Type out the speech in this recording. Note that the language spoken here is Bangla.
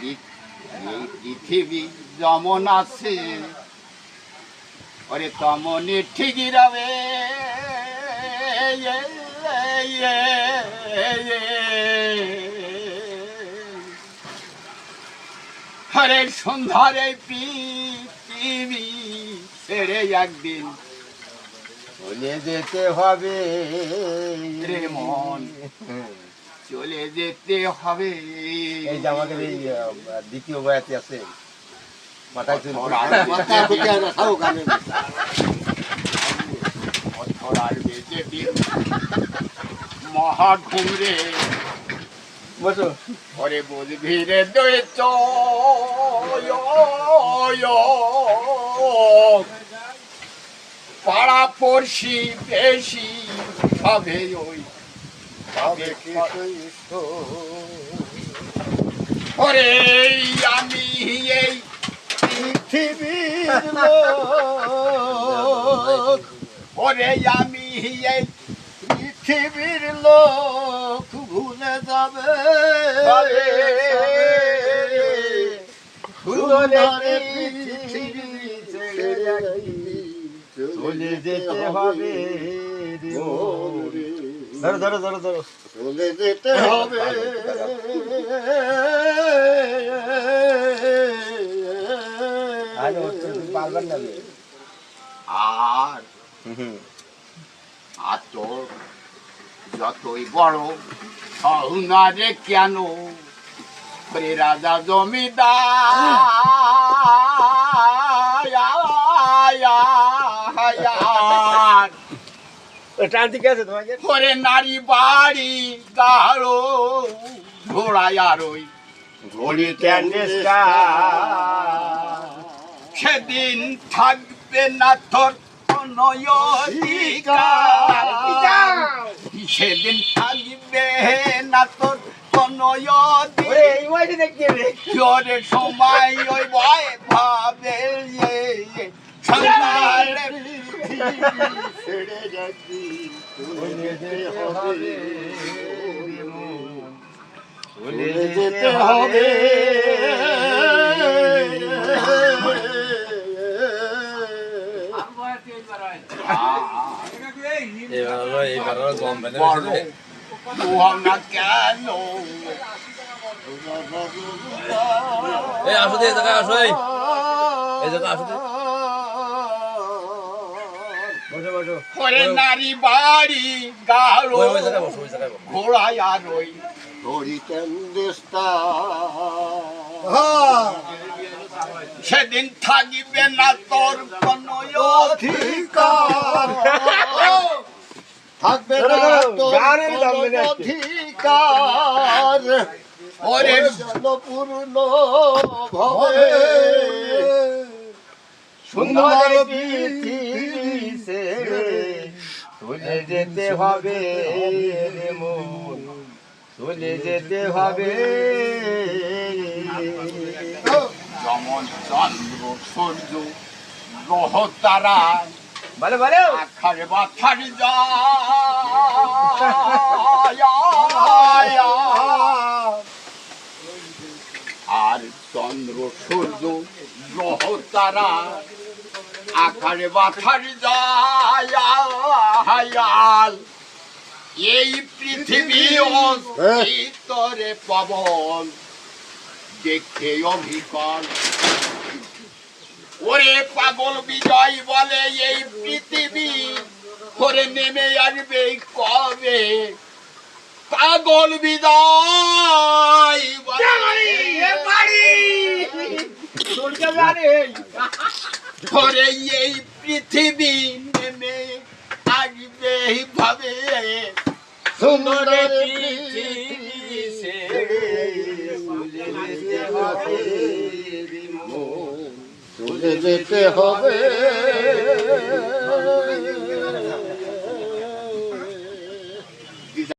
পৃথিবী যেমন আছে। ওরে তমনই ঠিকই রবে। হরে সন্ধ্যার এই পৃথিবী ছেড়ে একদিন চলে যেতে হবে। রে মন। চলে যেতে হবে। এই যে আমাদের এই দ্বিতীয় বয়াতি আছে মাথায় চুল মহা ঘুমরে বসো। ওরে বুঝবি রে পাড়া পড়শি বেশি সবে ওই ওরে আমি এই পৃথিবীর লোক। ওরে আমি এই পৃথিবীর লোক। ভুলে যাবে। চলে যেতে হবে। ধরো ধরো ধরো ধরো। চলে যেতে হবে। না। আর আর তোর যতই বড় হও রে কেন? রাজা জমিদার। তোমাকে ওরে নারী বাড়ি ঘোড়ায় আর ওই ঘড়ি সেদিন থাকবে না তোর সেদিন থাকবে না তোর সময় ওই ভয় ভাবে ছেড়ে যাচ্ছি চলে যেতে হবে। চলে যেতে হবে। এই আসো দে, এই জায়গায় আসো, এই। এই জায়গায় আসো ওরে নারী বাড়ি গাড়ো ঘোড়ায় আর ওই সেদিন থাকিবে না তোর কোনো অধিকার থাকবে না তোর কোনো। অধিকার ওরে জনপূর্ণ ভবে সুন্দর পৃথিবী ছেড়ে চলে যেতে হবে মন। চলে যেতে হবে। যেমন চন্দ্র সূর্য গ্রহ তারা ভালো ভালো আখারে বাথার যায়। আর চন্দ্র সূর্য গ্রহ তারা আকারে বাথার যায় এই পৃথিবী অন্তরে পবন। দেখে অভিকর ওরে পাগল বিজয় বলে এই পৃথিবী করে নেমে আসবে কবে? পাগল বিজয় বলে। করে এই পৃথিবী নেমে আসবে ভাবে সুন্দর পৃথিবী চলে যেতে হবে।